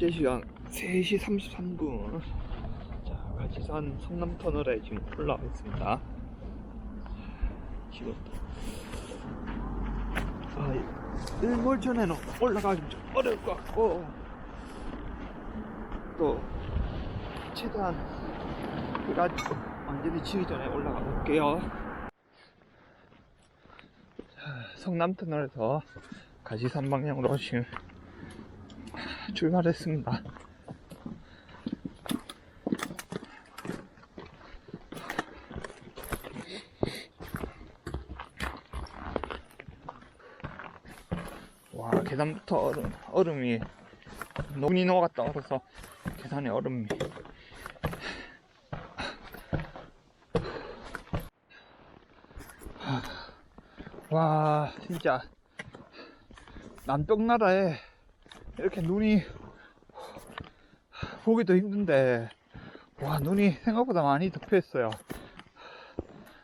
현재 시간 3시 33분. 자, 가지산 성남터널에 지금 올라와 있습니다. 지금 아, 일몰 전에는 올라가기 좀 어려울 것 같고 또 최대한 해가 완전히 지기 전에 올라가 볼게요. 자, 성남터널에서 가지산 방향으로 지금 출발했습니다. 와 계단부터 얼음, 얼음이 눈이 녹았다 얼어서 계단에 얼음이 와 진짜 남쪽 나라에 이렇게 눈이 보기도 힘든데 와 눈이 생각보다 많이 덮여있어요.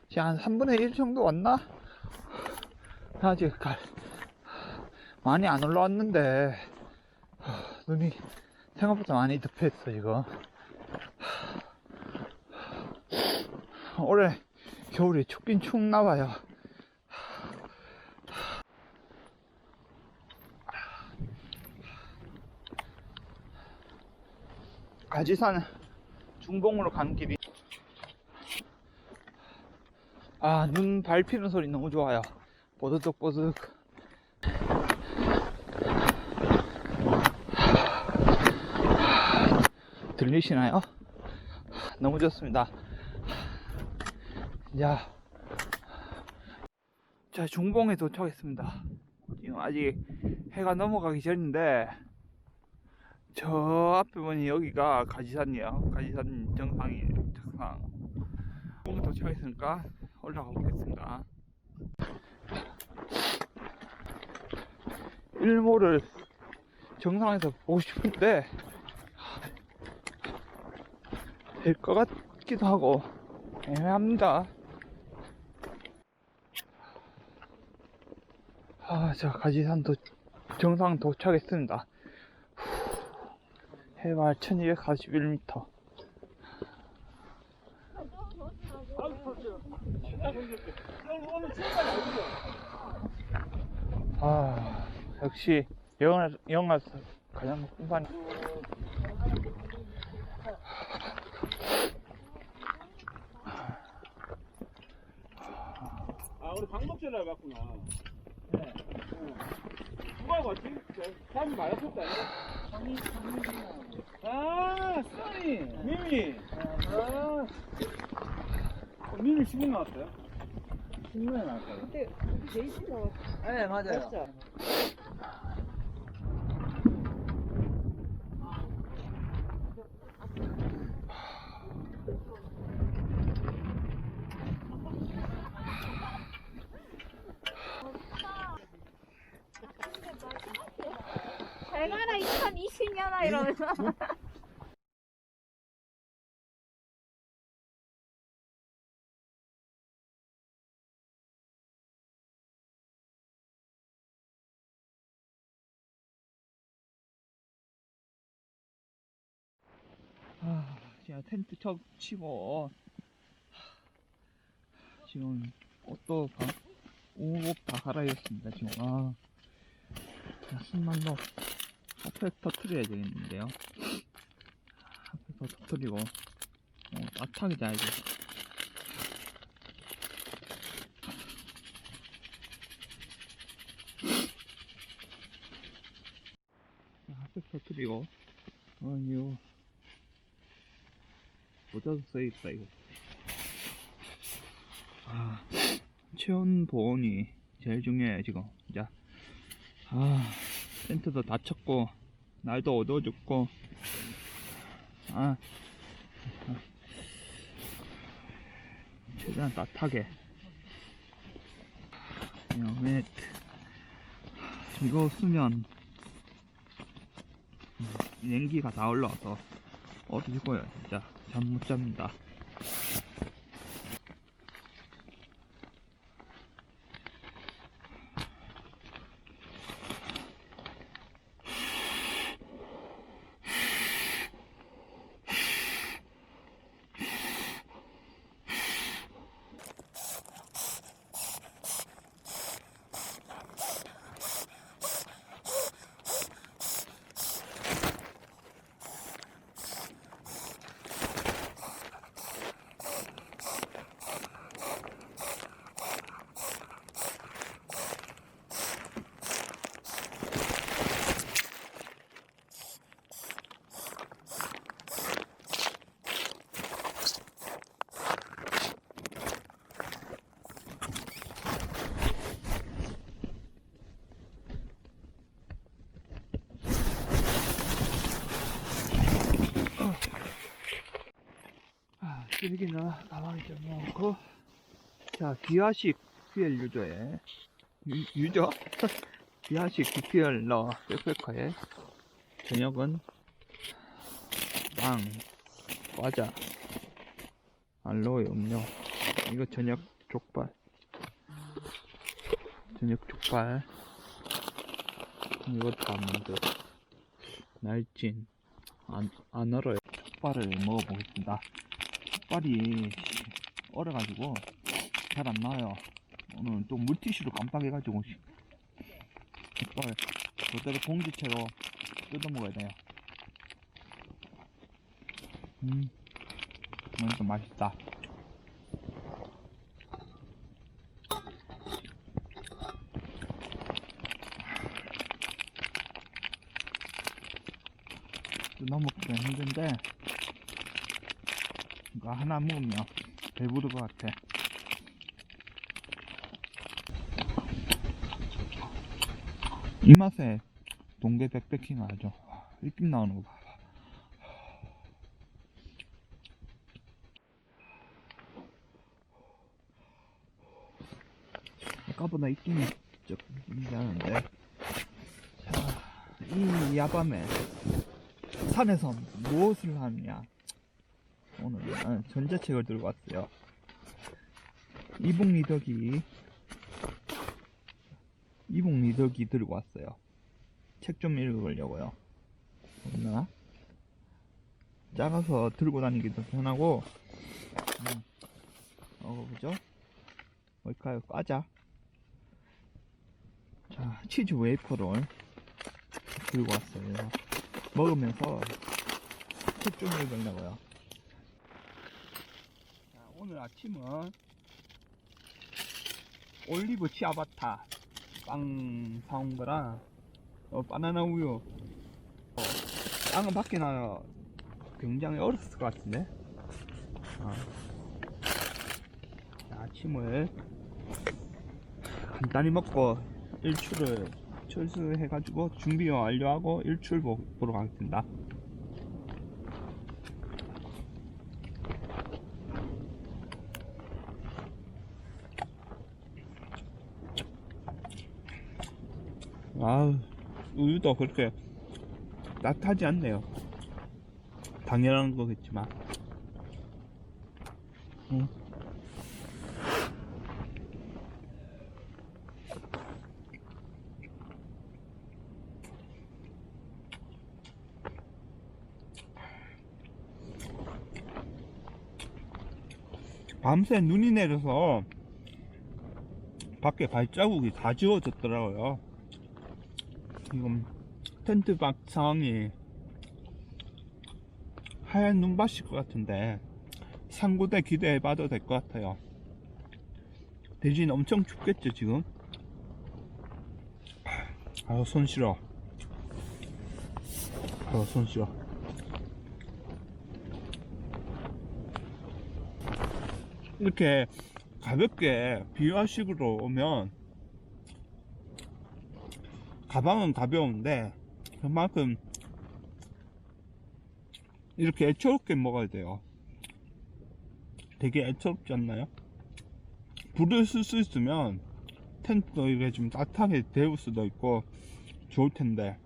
지금 한 3분의 1 정도 왔나? 아직 가- 많이 안 올라왔는데 눈이 생각보다 많이 덮여있어 이거. 올해 겨울이 춥긴 춥나봐요 가지산 중봉으로 가는 길이 아 눈 밟히는 소리 너무 좋아요. 뽀드득뽀드득. 들리시나요? 너무 좋습니다. 자, 자 중봉에 도착했습니다. 지금 아직 해가 넘어가기 전인데 저 앞에 보니 여기가 가지산이에요. 가지산 정상이에요. 정상. 오늘 도착했으니까 올라가 보겠습니다. 일몰을 정상에서 보고 싶은데 될 것 같기도 하고 애매합니다. 아, 자 가지산 도 정상 도착했습니다. 해발 1241m. 아, 역시 영화, 영화 가장 풍부한. 아 우리 방목전화 봤구나. 네. 누가 봤지? 사람이 많았었다. 아, 써니, 미미. 아, 어, 미미 신문 나왔어요? 신문에 나왔어요. 그때 제이씨 나왔어. 네, 맞아요. 맞죠? 잘 가라 2020년아 이러면서 아, 진짜 텐트 쳐 치고. 지금 옷도 바, 옷다 갈아입었습니다. 지금. 아, 자, 신발도 핫팩 터트려야 되겠는데요. 더 터트리고 어, 따뜻하게 자야죠. 자, 핫팩 터트리고 아니요. 모자도 써있다 이거 아 체온 보온이 제일 중요해요 지금 자, 아 텐트도 다 쳤고 날도 어두워졌고. 아, 아. 최대한 따뜻하게. 왜 이거 쓰면 음, 냉기가 다 올라와서 얼어 죽어요 진짜. 잠 못 잡니다 쓰레기는 가방에 좀 넣고. 자 기아식 퓨엘 유저에. 유, 유저? 기아식 DPL러 백패커에 저녁은 빵, 과자, 알로에 음료. 이거 저녁 족발. 저녁 족발. 이것도 안 만들 날찐 안, 안 얼어요. 족발을 먹어보겠습니다 족발이 얼어가지고 잘 안 나와요. 오늘 또 물티슈로 깜빡해가지고 씨, 족발 그대로 봉지채로 뜯어 먹어야 돼요. 음 완전 맛있다 뜯어 먹기가 힘든데 이거 하나 먹으면 배부를 것 같아. 이 맛에 동계 백패킹 하죠. 입김 나오는 거 봐. 아까보다 입김이 조금 나는데. 자, 이 야밤에 산에서 무엇을 하느냐 오늘은 전자책을 들고 왔어요 이북 리더기 이북 리더기 들고 왔어요 책 좀 읽으려고요 없나? 작아서 들고 다니기 도 편하고 음, 어 그죠? 뭘까요? 과자 자 치즈 웨이퍼를 들고 왔어요 먹으면서 책 좀 읽으려고요 자, 오늘 아침은 올리브 치아바타 빵 사온 거랑 어, 바나나 우유. 어, 빵은 밖에 나요 굉장히 어렸을 것 같은데? 어. 자, 아침을 간단히 먹고 일출을 철수해가지고 준비 완료하고 일출 보, 보러 가겠습니다 아우 우유도 그렇게 따뜻하지 않네요. 당연한 거겠지만. 응. 밤새 눈이 내려서 밖에 발자국이 다 지워졌더라고요 지금 텐트 밖 상황이 하얀 눈밭일 것 같은데 상고대 기대해 봐도 될 것 같아요. 대신 엄청 춥겠죠 지금? 아우 손 시려 아우 손 시려 이렇게 가볍게 비화식으로 오면 가방은 가벼운데 그만큼 이렇게 애처롭게 먹어야 돼요 되게 애처롭지 않나요? 불을 쓸 수 있으면 텐트도 이게 좀 따뜻하게 데울 수도 있고 좋을 텐데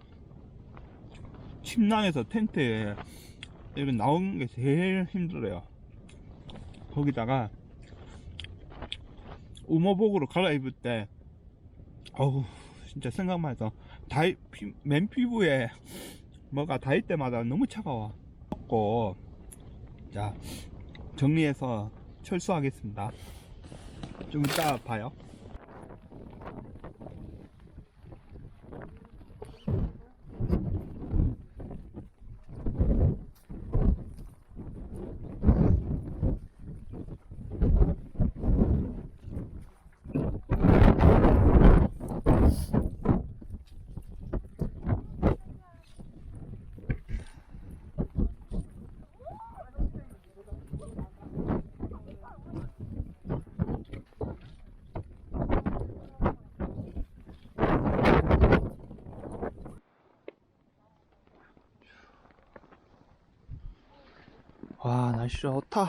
침낭에서 텐트에 이렇게 나오는 게 제일 힘들어요 거기다가 우모복으로 갈아입을 때 어우 진짜 생각만 해도 다이 피, 맨 피부에 뭐가 닿을 때마다 너무 차가워. 먹고 자 정리해서 철수하겠습니다. 좀 이따 봐요 날씨 좋다.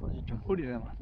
어제 좀 흐리네만